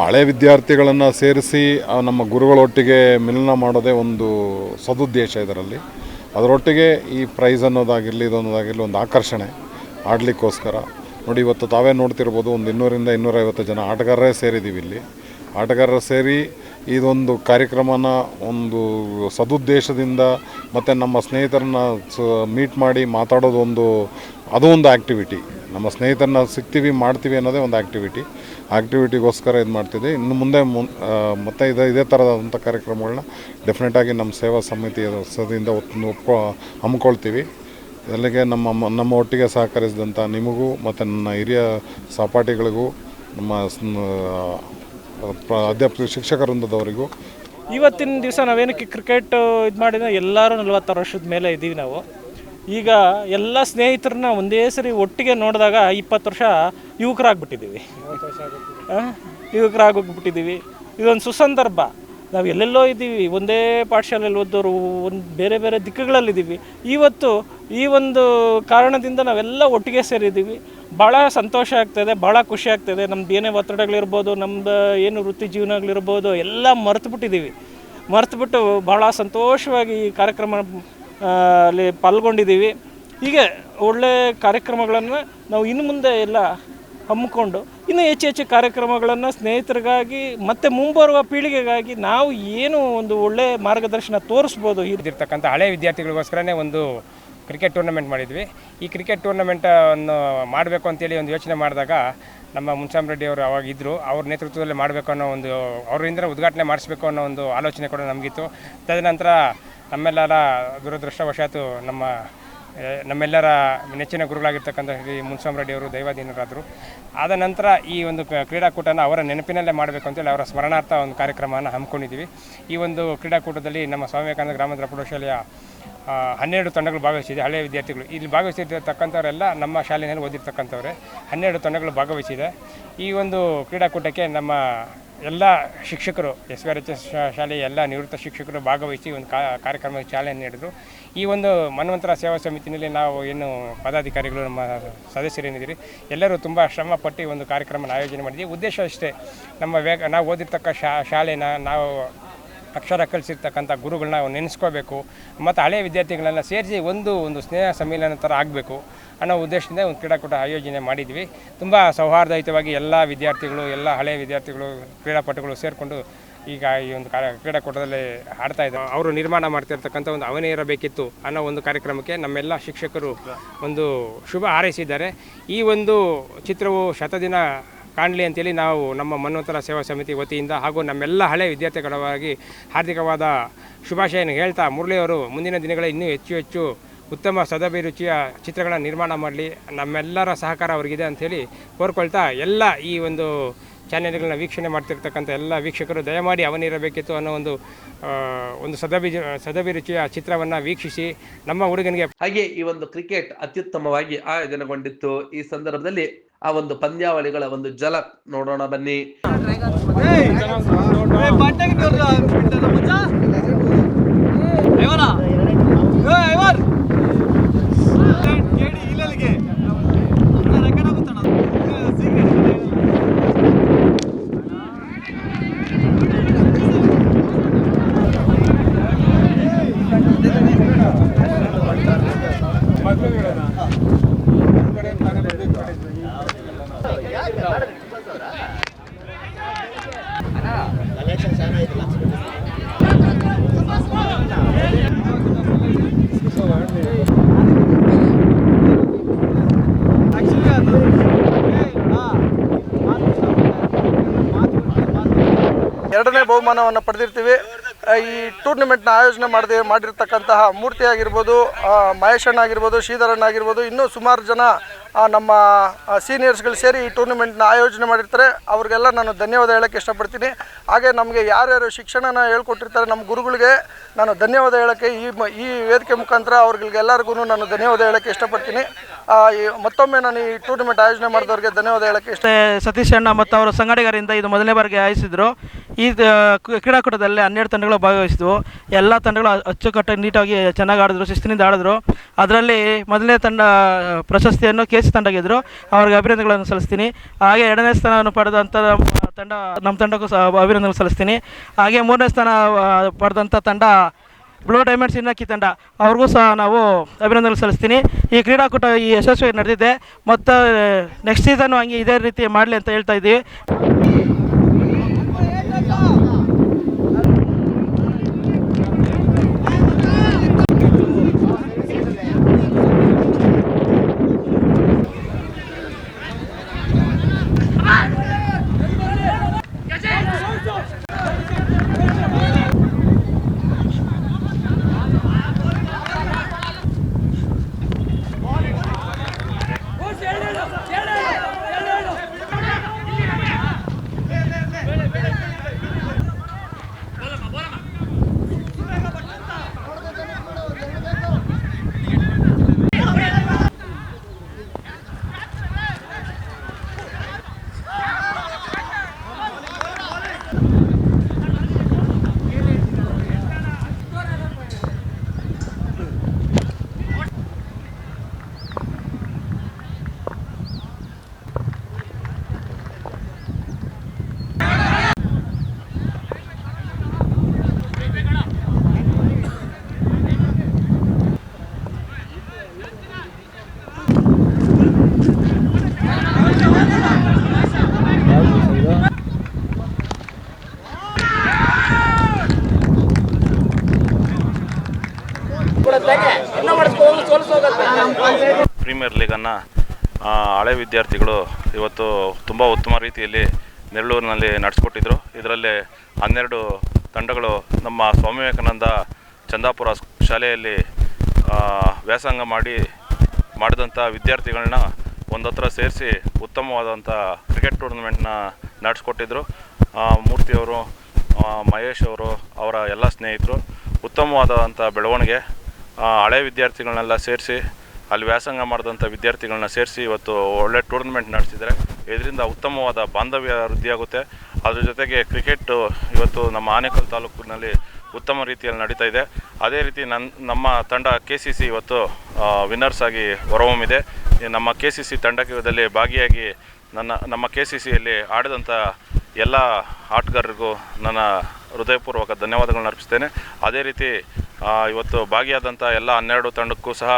ಹಳೆ ವಿದ್ಯಾರ್ಥಿಗಳನ್ನು ಸೇರಿಸಿ ನಮ್ಮ ಗುರುಗಳೊಟ್ಟಿಗೆ ಮಿಲನ ಮಾಡೋದೇ ಒಂದು ಸದುದ್ದೇಶ ಇದರಲ್ಲಿ. ಅದರೊಟ್ಟಿಗೆ ಈ ಪ್ರೈಸ್ ಅನ್ನೋದಾಗಿರಲಿ, ಇದೊಂದಾಗಿರಲಿ ಒಂದು ಆಕರ್ಷಣೆ ಆಡಲಿಕ್ಕೋಸ್ಕರ. ನೋಡಿ, ಇವತ್ತು ತಾವೇ ನೋಡ್ತಿರ್ಬೋದು, ಒಂದು ಇನ್ನೂರಿಂದ ಇನ್ನೂರೈವತ್ತು ಜನ ಆಟಗಾರರೇ ಸೇರಿದ್ದೀವಿ ಇಲ್ಲಿ. ಆಟಗಾರರು ಸೇರಿ ಇದೊಂದು ಕಾರ್ಯಕ್ರಮನ ಒಂದು ಸದುದ್ದೇಶದಿಂದ ಮತ್ತು ನಮ್ಮ ಸ್ನೇಹಿತರನ್ನ ಮೀಟ್ ಮಾಡಿ ಮಾತಾಡೋದು ಒಂದು ಅದು ಆ್ಯಕ್ಟಿವಿಟಿ ನಮ್ಮ ಸ್ನೇಹಿತರನ್ನ ಸಿಗ್ತೀವಿ ಮಾಡ್ತೀವಿ ಅನ್ನೋದೇ ಒಂದು ಆ್ಯಕ್ಟಿವಿಟಿ ಆ್ಯಕ್ಟಿವಿಟಿಗೋಸ್ಕರ ಇದು ಮಾಡ್ತಿದ್ದೆ. ಇನ್ನು ಮುಂದೆ ಆ, ಮತ್ತೆ ಇದೇ ಇದೇ ಥರದಂಥ ಕಾರ್ಯಕ್ರಮಗಳನ್ನ ಡೆಫಿನೆಟಾಗಿ ನಮ್ಮ ಸೇವಾ ಸಮಿತಿಯ ಸದಿಂದ ಒಪ್ಕೊ ಹಮ್ಮಿಕೊಳ್ತೀವಿ. ಅಲ್ಲಿಗೆ ನಮ್ಮ ನಮ್ಮ ಒಟ್ಟಿಗೆ ಸಹಕರಿಸಿದಂಥ ನಿಮಗೂ ಮತ್ತು ನನ್ನ ಹಿರಿಯ ಸಹಪಾಠಿಗಳಿಗೂ ನಮ್ಮ ಅಧ್ಯಾಪಕ ಶಿಕ್ಷಕ ಶಿಕ್ಷಕವೃಂದದವರಿಗೂ ಇವತ್ತಿನ ದಿವಸ ನಾವೇನಕ್ಕೆ ಕ್ರಿಕೆಟ್ ಇದು ಮಾಡಿದ್ರೆ ಎಲ್ಲರೂ ನಲವತ್ತಾರು ವರ್ಷದ ಮೇಲೆ ಇದ್ದೀವಿ ನಾವು. ಈಗ ಎಲ್ಲ ಸ್ನೇಹಿತರನ್ನ ಒಂದೇ ಸರಿ ಒಟ್ಟಿಗೆ ನೋಡಿದಾಗ ಇಪ್ಪತ್ತು ವರ್ಷ ಯುವಕರಾಗ್ಬಿಟ್ಟಿದ್ದೀವಿ? ಯುವಕರಾಗೋಗ್ಬಿಟ್ಟಿದ್ದೀವಿ. ಇದೊಂದು ಸುಸಂದರ್ಭ. ನಾವು ಎಲ್ಲೆಲ್ಲೋ ಇದ್ದೀವಿ, ಒಂದೇ ಪಾಠಶಾಲೆಯಲ್ಲಿ ಓದೋರು ಒಂದು ಬೇರೆ ಬೇರೆ ದಿಕ್ಕುಗಳಲ್ಲಿದ್ದೀವಿ. ಇವತ್ತು ಈ ಒಂದು ಕಾರಣದಿಂದ ನಾವೆಲ್ಲ ಒಟ್ಟಿಗೆ ಸೇರಿದ್ದೀವಿ. ಭಾಳ ಸಂತೋಷ ಆಗ್ತಾಯಿದೆ ಭಾಳ ಖುಷಿ ಆಗ್ತಾಯಿದೆ ನಮ್ದು ಏನೇ ಒತ್ತಡಗಳಿರ್ಬೋದು, ನಮ್ದು ಏನು ವೃತ್ತಿ ಜೀವನಗಳಿರ್ಬೋದು, ಎಲ್ಲ ಮರೆತು ಬಿಟ್ಟಿದ್ದೀವಿ ಮರೆತುಬಿಟ್ಟು ಭಾಳ ಸಂತೋಷವಾಗಿ ಈ ಕಾರ್ಯಕ್ರಮ ಅಲ್ಲಿ ಪಾಲ್ಗೊಂಡಿದ್ದೀವಿ. ಹೀಗೆ ಒಳ್ಳೆ ಕಾರ್ಯಕ್ರಮಗಳನ್ನು ನಾವು ಇನ್ನು ಮುಂದೆ ಎಲ್ಲ ಹಮ್ಮಿಕೊಂಡು, ಇನ್ನೂ ಹೆಚ್ಚು ಹೆಚ್ಚು ಕಾರ್ಯಕ್ರಮಗಳನ್ನು ಸ್ನೇಹಿತರಿಗಾಗಿ, ಮತ್ತು ಮುಂಬರುವ ಪೀಳಿಗೆಗಾಗಿ ನಾವು ಏನು ಒಂದು ಒಳ್ಳೆಯ ಮಾರ್ಗದರ್ಶನ ತೋರಿಸ್ಬೋದು ಇರ್ತಕ್ಕಂಥ ಹಳೆ ವಿದ್ಯಾರ್ಥಿಗಳಿಗೋಸ್ಕರನೇ ಒಂದು ಕ್ರಿಕೆಟ್ ಟೂರ್ನಮೆಂಟ್ ಮಾಡಿದ್ವಿ. ಈ ಕ್ರಿಕೆಟ್ ಟೂರ್ನಮೆಂಟನ್ನು ಮಾಡಬೇಕು ಅಂತೇಳಿ ಒಂದು ಯೋಚನೆ ಮಾಡಿದಾಗ ನಮ್ಮ ಮುನ್ಸಾಮ್ ರೆಡ್ಡಿ ಅವರು ಅವಾಗ ಇದ್ದರು ಅವ್ರ ನೇತೃತ್ವದಲ್ಲಿ ಮಾಡಬೇಕು ಅನ್ನೋ ಒಂದು, ಅವರಿಂದ ಉದ್ಘಾಟನೆ ಮಾಡಿಸ್ಬೇಕು ಅನ್ನೋ ಒಂದು ಆಲೋಚನೆ ಕೂಡ ನಮಗಿತ್ತು. ತದನಂತರ ನಮ್ಮೆಲ್ಲರ ದುರದೃಷ್ಟವಶಾತು ನಮ್ಮ ನಮ್ಮೆಲ್ಲರ ನೆಚ್ಚಿನ ಗುರುಗಳಾಗಿರ್ತಕ್ಕಂಥ ಶ್ರೀ ಅವರು ದೈವಾಧೀನರಾದರು. ಆದ ನಂತರ ಈ ಒಂದು ಕ್ರೀಡಾಕೂಟನ ಅವರ ನೆನಪಿನಲ್ಲೇ ಮಾಡಬೇಕು ಅಂತೇಳಿ ಅವರ ಸ್ಮರಣಾರ್ಥ ಒಂದು ಕಾರ್ಯಕ್ರಮವನ್ನು ಹಮ್ಮಿಕೊಂಡಿದ್ದೀವಿ. ಈ ಒಂದು ಕ್ರೀಡಾಕೂಟದಲ್ಲಿ ನಮ್ಮ ಸ್ವಾಮಿ ವಿವೇಕಾನಂದ ಗ್ರಾಮಾಂತರ ಪ್ರೌಢಶಾಲೆಯ ಹನ್ನೆರಡು ತಂಡಗಳು ಭಾಗವಹಿಸಿದೆ. ಹಳೆಯ ವಿದ್ಯಾರ್ಥಿಗಳು. ಇಲ್ಲಿ ಭಾಗವಹಿಸಿರ್ತಕ್ಕಂಥವರೆಲ್ಲ ನಮ್ಮ ಶಾಲೆಯಲ್ಲಿ ಓದಿರ್ತಕ್ಕಂಥವ್ರೆ. ಹನ್ನೆರಡು ತಂಡಗಳು ಭಾಗವಹಿಸಿದೆ. ಈ ಒಂದು ಕ್ರೀಡಾಕೂಟಕ್ಕೆ ನಮ್ಮ ಎಲ್ಲ ಶಿಕ್ಷಕರು, S V R H S ಶಾಲೆಯ ಎಲ್ಲ ನಿವೃತ್ತ ಶಿಕ್ಷಕರು ಭಾಗವಹಿಸಿ ಒಂದು ಕಾರ್ಯಕ್ರಮಕ್ಕೆ ಚಾಲನೆ ನೀಡಿದರು. ಈ ಒಂದು ಮನ್ವಂತರ ಸೇವಾ ಸಮಿತಿನಲ್ಲಿ ನಾವು ಏನು ಪದಾಧಿಕಾರಿಗಳು, ನಮ್ಮ ಸದಸ್ಯರೇನಿದ್ದೀರಿ, ಎಲ್ಲರೂ ತುಂಬ ಶ್ರಮಪಟ್ಟು ಒಂದು ಕಾರ್ಯಕ್ರಮನ ಆಯೋಜನೆ ಮಾಡಿದ್ವಿ ಉದ್ದೇಶ ಅಷ್ಟೇ, ನಮ್ಮ ವೇಗ, ನಾವು ಓದಿರ್ತಕ್ಕ ಶಾಲೆನ ನಾವು ಅಕ್ಷರ ಕಲಿಸಿರ್ತಕ್ಕಂಥ ಗುರುಗಳನ್ನ ನೆನೆಸ್ಕೋಬೇಕು. ಮತ್ತು ಹಳೆಯ ವಿದ್ಯಾರ್ಥಿಗಳನ್ನ ಸೇರಿಸಿ ಒಂದು ಒಂದು ಸ್ನೇಹ ಸಮ್ಮೇಳನ ಥರ ಆಗಬೇಕು ಅನ್ನೋ ಉದ್ದೇಶದಿಂದ ಒಂದು ಕ್ರೀಡಾಕೂಟ ಆಯೋಜನೆ ಮಾಡಿದ್ವಿ. ತುಂಬ ಸೌಹಾರ್ದಯುತವಾಗಿ ಎಲ್ಲ ವಿದ್ಯಾರ್ಥಿಗಳು, ಎಲ್ಲ ಹಳೆಯ ವಿದ್ಯಾರ್ಥಿಗಳು, ಕ್ರೀಡಾಪಟುಗಳು ಸೇರಿಕೊಂಡು ಈಗ ಈ ಒಂದು ಕ್ರೀಡಾಕೂಟದಲ್ಲಿ ಆಡ್ತಾ ಇದ್ದಾರೆ. ಅವರು ನಿರ್ಮಾಣ ಮಾಡ್ತಿರ್ತಕ್ಕಂಥ ಒಂದು ಅವನೇ ಇರಬೇಕಿತ್ತು ಅನ್ನೋ ಒಂದು ಕಾರ್ಯಕ್ರಮಕ್ಕೆ ನಮ್ಮೆಲ್ಲ ಶಿಕ್ಷಕರು ಒಂದು ಶುಭ ಹಾರೈಸಿದ್ದಾರೆ. ಈ ಒಂದು ಚಿತ್ರವು ಶತದಿನ ಕಾಣಲಿ ಅಂತೇಳಿ ನಾವು ನಮ್ಮ ಮನ್ವಂತರ ಸೇವಾ ಸಮಿತಿ ವತಿಯಿಂದ ಹಾಗೂ ನಮ್ಮೆಲ್ಲ ಹಳೆ ವಿದ್ಯಾರ್ಥಿಗಳವಾಗಿ ಹಾರ್ದಿಕವಾದ ಶುಭಾಶಯನ ಹೇಳ್ತಾ ಮುರಳಿಯವರು ಮುಂದಿನ ದಿನಗಳ ಇನ್ನೂ ಹೆಚ್ಚು ಹೆಚ್ಚು ಉತ್ತಮ ಸದಭಿರುಚಿಯ ಚಿತ್ರಗಳ ನಿರ್ಮಾಣ ಮಾಡಲಿ. ನಮ್ಮೆಲ್ಲರ ಸಹಕಾರ ಅವರಿಗಿದೆ ಅಂಥೇಳಿ ಕೋರ್ಕೊಳ್ತಾ ಎಲ್ಲ ಈ ಒಂದು ಚಾನೆಲ್ಗಳನ್ನ ವೀಕ್ಷಣೆ ಮಾಡ್ತಿರ್ತಕ್ಕಂಥ ಎಲ್ಲ ವೀಕ್ಷಕರು ದಯಮಾಡಿ ಅವನಿರಬೇಕಿತ್ತು ಅನ್ನೋ ಒಂದು ಒಂದು ಸದಭಿ ಸದಭಿರುಚಿಯ ಚಿತ್ರವನ್ನು ವೀಕ್ಷಿಸಿ ನಮ್ಮ ಹುಡುಗನಿಗೆ ಹಾಗೆ ಈ ಒಂದು ಕ್ರಿಕೆಟ್ ಅತ್ಯುತ್ತಮವಾಗಿ ಆಯೋಜನೆಗೊಂಡಿತ್ತು. ಈ ಸಂದರ್ಭದಲ್ಲಿ ಆ ಒಂದು ಪಂದ್ಯಾವಳಿಗಳ ಒಂದು ಜಲ ನೋಡೋಣ ಬನ್ನಿ. ಎರಡನೇ ಬಹುಮಾನವನ್ನು ಪಡೆದಿರ್ತೀವಿ. ಈ ಟೂರ್ನಿಮೆಂಟ್ನ ಆಯೋಜನೆ ಮಾಡಿದೆ ಮಾಡಿರ್ತಕ್ಕಂತಹ ಮೂರ್ತಿ ಆಗಿರ್ಬೋದು ಮಹೇಶಣ್ಣ ಆಗಿರ್ಬೋದು ಶ್ರೀಧರಣ್ಣ ಆಗಿರ್ಬೋದು, ಇನ್ನೂ ಸುಮಾರು ಜನ ನಮ್ಮ ಸೀನಿಯರ್ಸ್ಗಳು ಸೇರಿ ಈ ಟೂರ್ನಿಮೆಂಟ್ನ ಆಯೋಜನೆ ಮಾಡಿರ್ತಾರೆ. ಅವ್ರಿಗೆಲ್ಲ ನಾನು ಧನ್ಯವಾದ ಹೇಳೋಕ್ಕೆ ಇಷ್ಟಪಡ್ತೀನಿ. ಹಾಗೆ ನಮಗೆ ಯಾರ್ಯಾರು ಶಿಕ್ಷಣನ ಹೇಳ್ಕೊಟ್ಟಿರ್ತಾರೆ ನಮ್ಮ ಗುರುಗಳಿಗೆ, ನಾನು ಧನ್ಯವಾದ ಹೇಳೋಕ್ಕೆ ಈ ಈ ವೇದಿಕೆ ಮುಖಾಂತರ ಅವ್ರಿಗೆಲ್ಲರಿಗೂ ನಾನು ಧನ್ಯವಾದ ಹೇಳೋಕ್ಕೆ ಇಷ್ಟಪಡ್ತೀನಿ. ಮತ್ತೊಮ್ಮೆ ನಾನು ಈ ಟೂರ್ನಿಮೆಂಟ್ ಆಯೋಜನೆ ಮಾಡಿದವ್ರಿಗೆ ಧನ್ಯವಾದ ಹೇಳೋಕ್ಕೆ ಇಷ್ಟ ಸತೀಶ್ ಅಣ್ಣ ಮತ್ತು ಅವರ ಸಂಘಟಕರಿಂದ ಇದು ಮೊದಲನೇ ಬಾರಿಗೆ ಆಯೋಜಿಸಿದ್ರು ಈ ಕ್ರೀಡಾಕೂಟದಲ್ಲಿ ಹನ್ನೆರಡು ತಂಡಗಳು ಭಾಗವಹಿಸಿದ್ವು. ಎಲ್ಲ ತಂಡಗಳು ಅಚ್ಚುಕಟ್ಟಾಗಿ ನೀಟಾಗಿ ಚೆನ್ನಾಗಿ ಆಡಿದ್ರು, ಶಿಸ್ತಿನಿಂದ ಆಡಿದ್ರು. ಅದರಲ್ಲಿ ಮೊದಲನೇ ತಂಡ ಪ್ರಶಸ್ತಿಯನ್ನು ಕೆ ಸಿ ತಂಡ ಗೆದ್ದರು ಅವ್ರಿಗೆ ಅಭಿನಂದನೆಗಳನ್ನು ಸಲ್ಲಿಸ್ತೀನಿ. ಹಾಗೆ ಎರಡನೇ ಸ್ಥಾನವನ್ನು ಪಡೆದಂಥ ತಂಡ, ನಮ್ಮ ತಂಡಕ್ಕೂ ಸಹ ಅಭಿನಂದನೆ ಸಲ್ಲಿಸ್ತೀನಿ. ಹಾಗೆ ಮೂರನೇ ಸ್ಥಾನ ಪಡೆದಂಥ ತಂಡ ಬ್ಲೂ ಡೈಮಂಡ್ಸ್ ಇನ್ನಕ್ಕಿ ತಂಡ. ಅವ್ರಿಗೂ ಸಹ ನಾವು ಅಭಿನಂದನೆ ಸಲ್ಲಿಸ್ತೀನಿ. ಈ ಕ್ರೀಡಾಕೂಟ ಈ ಯಶಸ್ವಿ ನಡೆದಿದೆ. ಮತ್ತು ನೆಕ್ಸ್ಟ್ ಸೀಸನ್ ಹಂಗೆ ಇದೇ ರೀತಿ ಮಾಡಲಿ ಅಂತ ಹೇಳ್ತಾ ಇದ್ದೀವಿ. ಪ್ರೀಮಿಯರ್ ಲೀಗನ್ನು ಹಳೆ ವಿದ್ಯಾರ್ಥಿಗಳು ಇವತ್ತು ತುಂಬ ಉತ್ತಮ ರೀತಿಯಲ್ಲಿ ನೆರಳೂರಿನಲ್ಲಿ ನಡೆಸ್ಕೊಟ್ಟಿದ್ರು. ಇದರಲ್ಲಿ ಹನ್ನೆರಡು ತಂಡಗಳು ನಮ್ಮ ಸ್ವಾಮಿ ವಿವೇಕಾನಂದ ಚಂದಾಪುರ ಶಾಲೆಯಲ್ಲಿ ವ್ಯಾಸಂಗ ಮಾಡಿ ಮಾಡಿದಂಥ ವಿದ್ಯಾರ್ಥಿಗಳನ್ನ ಒಂದತ್ರ ಸೇರಿಸಿ ಉತ್ತಮವಾದಂಥ ಕ್ರಿಕೆಟ್ ಟೂರ್ನಮೆಂಟ್ನ ನಡೆಸ್ಕೊಟ್ಟಿದ್ರು. ಮೂರ್ತಿಯವರು ಮಹೇಶ್ ಅವರು, ಅವರ ಎಲ್ಲ ಸ್ನೇಹಿತರು ಉತ್ತಮವಾದಂಥ ಬೆಳವಣಿಗೆ ಹಳೆ ವಿದ್ಯಾರ್ಥಿಗಳನ್ನೆಲ್ಲ ಸೇರಿಸಿ ಅಲ್ಲಿ ವ್ಯಾಸಂಗ ಮಾಡಿದಂಥ ವಿದ್ಯಾರ್ಥಿಗಳನ್ನ ಸೇರಿಸಿ ಇವತ್ತು ಒಳ್ಳೆ ಟೂರ್ನಮೆಂಟ್ ನಡೆಸಿದ್ದಾರೆ. ಇದರಿಂದ ಉತ್ತಮವಾದ ಬಾಂಧವ್ಯ ವೃದ್ಧಿಯಾಗುತ್ತೆ. ಅದ್ರ ಜೊತೆಗೆ ಕ್ರಿಕೆಟ್ ಇವತ್ತು ನಮ್ಮ ಆನೇಕಲ್ ತಾಲೂಕಿನಲ್ಲಿ ಉತ್ತಮ ರೀತಿಯಲ್ಲಿ ನಡೀತಾ ಇದೆ. ಅದೇ ರೀತಿ ನನ್ನ ನಮ್ಮ ತಂಡ ಕೆ ಸಿ ಸಿ ಇವತ್ತು ವಿನ್ನರ್ಸ್ ಆಗಿ ಹೊರಹೊಮ್ಮಿದೆ. ನಮ್ಮ ಕೆ ಸಿ ಸಿ ತಂಡದಲ್ಲಿ ಭಾಗಿಯಾಗಿ ನನ್ನ, ನಮ್ಮ ಕೆ ಸಿ ಸಿಯಲ್ಲಿ ಆಡಿದಂಥ ಎಲ್ಲ ಆಟಗಾರರಿಗೂ ನನ್ನ ಹೃದಯಪೂರ್ವಕ ಧನ್ಯವಾದಗಳನ್ನು ಅರ್ಪಿಸ್ತೇನೆ. ಅದೇ ರೀತಿ ಇವತ್ತು ಭಾಗಿಯಾದಂಥ ಎಲ್ಲ ಹನ್ನೆರಡು ತಂಡಕ್ಕೂ ಸಹ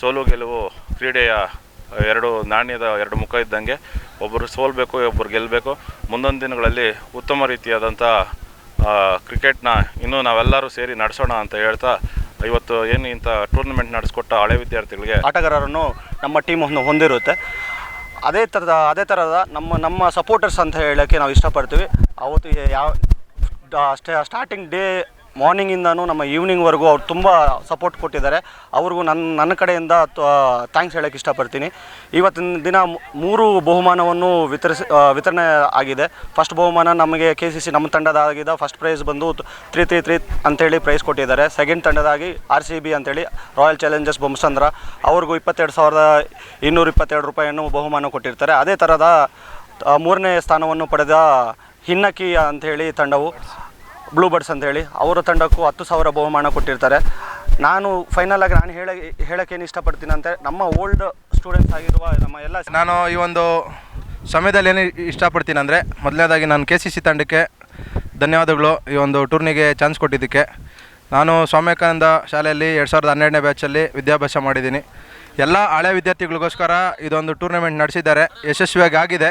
ಸೋಲು ಗೆಲುವು ಕ್ರೀಡೆಯ ಎರಡು ನಾಣ್ಯದ ಎರಡು ಮುಖ ಇದ್ದಂಗೆ ಒಬ್ಬರು ಸೋಲ್ಬೇಕು ಒಬ್ಬರು ಗೆಲ್ಲಬೇಕು ಮುಂದೊಂದು ದಿನಗಳಲ್ಲಿ ಉತ್ತಮ ರೀತಿಯಾದಂಥ ಕ್ರಿಕೆಟ್ನ ಇನ್ನೂ ನಾವೆಲ್ಲರೂ ಸೇರಿ ನಡೆಸೋಣ ಅಂತ ಹೇಳ್ತಾ, ಇವತ್ತು ಏನು ಇಂಥ ಟೂರ್ನಮೆಂಟ್ ನಡೆಸ್ಕೊಟ್ಟ ಹಳೆ ವಿದ್ಯಾರ್ಥಿಗಳಿಗೆ ಆಟಗಾರರನ್ನು ನಮ್ಮ ಟೀಮ್ ಹೊಂದಿರುತ್ತೆ. ಅದೇ ಥರದ ಅದೇ ಥರದ ನಮ್ಮ ನಮ್ಮ ಸಪೋರ್ಟರ್ಸ್ ಅಂತ ಹೇಳೋಕ್ಕೆ ನಾವು ಇಷ್ಟಪಡ್ತೀವಿ. ಅವತ್ತು ಯಾವ ಸ್ಟಾರ್ಟಿಂಗ್ ಡೇ ಮಾರ್ನಿಂಗಿಂದನೂ ನಮ್ಮ ಈವ್ನಿಂಗ್ವರೆಗೂ ಅವ್ರು ತುಂಬ ಸಪೋರ್ಟ್ ಕೊಟ್ಟಿದ್ದಾರೆ. ಅವ್ರಿಗೂ ನನ್ನ ನನ್ನ ಕಡೆಯಿಂದ ಥ್ಯಾಂಕ್ಸ್ ಹೇಳೋಕ್ಕೆ ಇಷ್ಟಪಡ್ತೀನಿ. ಇವತ್ತಿನ ದಿನ ಮೂರು ಬಹುಮಾನವನ್ನು ವಿತರಿಸಿ ವಿತರಣೆ ಆಗಿದೆ. ಫಸ್ಟ್ ಬಹುಮಾನ ನಮಗೆ ಕೆ ಸಿ ಸಿ ನಮ್ಮ ತಂಡದಾಗಿದ್ದ ಫಸ್ಟ್ ಪ್ರೈಸ್ ಬಂದು ತ್ರೀ ತ್ರೀ ತ್ರೀ ಅಂತೇಳಿ ಪ್ರೈಸ್ ಕೊಟ್ಟಿದ್ದಾರೆ. ಸೆಕೆಂಡ್ ತಂಡದಾಗಿ ಆರ್ ಸಿ ಬಿ ಅಂತೇಳಿ ರಾಯಲ್ ಚಾಲೆಂಜರ್ಸ್ ಬೊಮ್ಮಸಂದ್ರ ಅವ್ರಿಗೂ ಇಪ್ಪತ್ತೆರಡು ಸಾವಿರದ ಇನ್ನೂರ ಇಪ್ಪತ್ತೆರಡು ರೂಪಾಯಿಯನ್ನು ಬಹುಮಾನ ಕೊಟ್ಟಿರ್ತಾರೆ. ಅದೇ ಥರದ ಮೂರನೇ ಸ್ಥಾನವನ್ನು ಪಡೆದ ಹಿನ್ನಕಿ ಅಂಥೇಳಿ ತಂಡವು ಬ್ಲೂ ಬರ್ಡ್ಸ್ ಅಂತೇಳಿ ಅವರ ತಂಡಕ್ಕೂ ಹತ್ತು ಸಾವಿರ ಬಹುಮಾನ ಕೊಟ್ಟಿರ್ತಾರೆ. ನಾನು ಫೈನಲ್ ಆಗಿ ನಾನು ಹೇಳ ಹೇಳೋಕ್ಕೇನು ಇಷ್ಟಪಡ್ತೀನಿ ಅಂತ ನಮ್ಮ ಓಲ್ಡ್ ಸ್ಟೂಡೆಂಟ್ಸ್ ಆಗಿರುವ ನಮ್ಮ ಎಲ್ಲ ನಾನು ಈ ಒಂದು ಸಮಯದಲ್ಲಿ ಏನು ಇಷ್ಟಪಡ್ತೀನಿ ಅಂದರೆ, ಮೊದಲನೇದಾಗಿ ನಾನು ಕೆ ಸಿ ಸಿ ತಂಡಕ್ಕೆ ಧನ್ಯವಾದಗಳು ಈ ಒಂದು ಟೂರ್ನಿಗೆ ಚಾನ್ಸ್ ಕೊಟ್ಟಿದ್ದಕ್ಕೆ. ನಾನು ಸ್ವಾಮಿ ವಿವೇಕಾನಂದ ಶಾಲೆಯಲ್ಲಿ ಎರಡು ಸಾವಿರದ ಹನ್ನೆರಡನೇ ಬ್ಯಾಚಲ್ಲಿ ವಿದ್ಯಾಭ್ಯಾಸ ಮಾಡಿದ್ದೀನಿ. ಎಲ್ಲ ಹಳೆ ವಿದ್ಯಾರ್ಥಿಗಳಿಗೋಸ್ಕರ ಇದೊಂದು ಟೂರ್ನಮೆಂಟ್ ನಡೆಸಿದ್ದಾರೆ. ಯಶಸ್ವಿಯಾಗಿ ಆಗಿದೆ.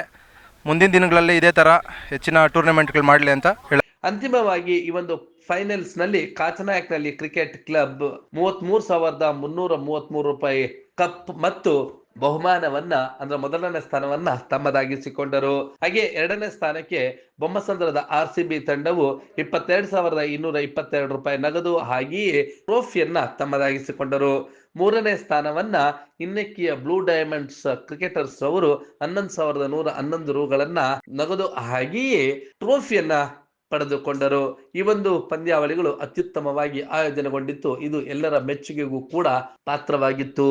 ಮುಂದಿನ ದಿನಗಳಲ್ಲಿ ಇದೇ ಥರ ಹೆಚ್ಚಿನ ಟೂರ್ನಮೆಂಟ್ಗಳು ಮಾಡಲಿ ಅಂತ ಹೇಳ ಅಂತಿಮವಾಗಿ ಈ ಒಂದು ಫೈನಲ್ಸ್ನಲ್ಲಿ ಕಾಚನಾಯಕ್ನಲ್ಲಿ ಕ್ರಿಕೆಟ್ ಕ್ಲಬ್ ಮೂವತ್ತ್ ಮೂರು ಸಾವಿರದ ಮುನ್ನೂರ ಮೂವತ್ತ್ ಮೂರು ರೂಪಾಯಿ ಕಪ್ ಮತ್ತು ಬಹುಮಾನವನ್ನ, ಅಂದ್ರೆ ಮೊದಲನೇ ಸ್ಥಾನವನ್ನ ತಮ್ಮದಾಗಿಸಿಕೊಂಡರು. ಹಾಗೆ ಎರಡನೇ ಸ್ಥಾನಕ್ಕೆ ಬೊಮ್ಮಸಂದ್ರದ ಆರ್ ಸಿ ಬಿ ತಂಡವು ಇಪ್ಪತ್ತೆರಡು ಸಾವಿರದ ಇನ್ನೂರ ಇಪ್ಪತ್ತೆರಡು ರೂಪಾಯಿ ನಗದು, ಹಾಗೆಯೇ ಟ್ರೋಫಿಯನ್ನ ತಮ್ಮದಾಗಿಸಿಕೊಂಡರು. ಮೂರನೇ ಸ್ಥಾನವನ್ನ ಇನ್ನೆಕ್ಕಿಯ ಬ್ಲೂ ಡೈಮಂಡ್ಸ್ ಕ್ರಿಕೆಟರ್ಸ್ ಅವರು ಹನ್ನೊಂದು ಸಾವಿರದ ನೂರ ಹನ್ನೊಂದು ರೂಗಳನ್ನ ನಗದು, ಹಾಗೆಯೇ ಟ್ರೋಫಿಯನ್ನ ಪಡೆದುಕೊಂಡರು. ಈ ಒಂದು ಪಂದ್ಯಾವಳಿಗಳು ಅತ್ಯುತ್ತಮವಾಗಿ ಆಯೋಜನೆಗೊಂಡಿತ್ತು. ಇದು ಎಲ್ಲರ ಮೆಚ್ಚುಗೆಗೂ ಕೂಡ ಪಾತ್ರವಾಗಿತ್ತು.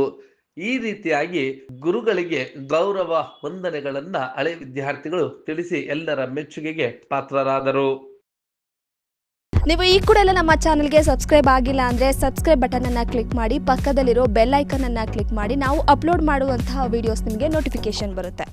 ಈ ರೀತಿಯಾಗಿ ಗುರುಗಳಿಗೆ ಗೌರವ ವಂದನೆಗಳನ್ನ ಹಳೆ ವಿದ್ಯಾರ್ಥಿಗಳು ತಿಳಿಸಿ ಎಲ್ಲರ ಮೆಚ್ಚುಗೆಗೆ ಪಾತ್ರರಾದರು. ನೀವು ಈ ಕೂಡ ಎಲ್ಲ ನಮ್ಮ ಚಾನಲ್ಗೆ ಸಬ್ಸ್ಕ್ರೈಬ್ ಆಗಿಲ್ಲ ಅಂದ್ರೆ ಸಬ್ಸ್ಕ್ರೈಬ್ ಬಟನನ್ನು ಕ್ಲಿಕ್ ಮಾಡಿ, ಪಕ್ಕದಲ್ಲಿರೋ ಬೆಲ್ ಐಕನನ್ನು ಕ್ಲಿಕ್ ಮಾಡಿ, ನಾವು ಅಪ್ಲೋಡ್ ಮಾಡುವಂತಹ ವಿಡಿಯೋಸ್ ನಿಮಗೆ ನೋಟಿಫಿಕೇಶನ್ ಬರುತ್ತೆ.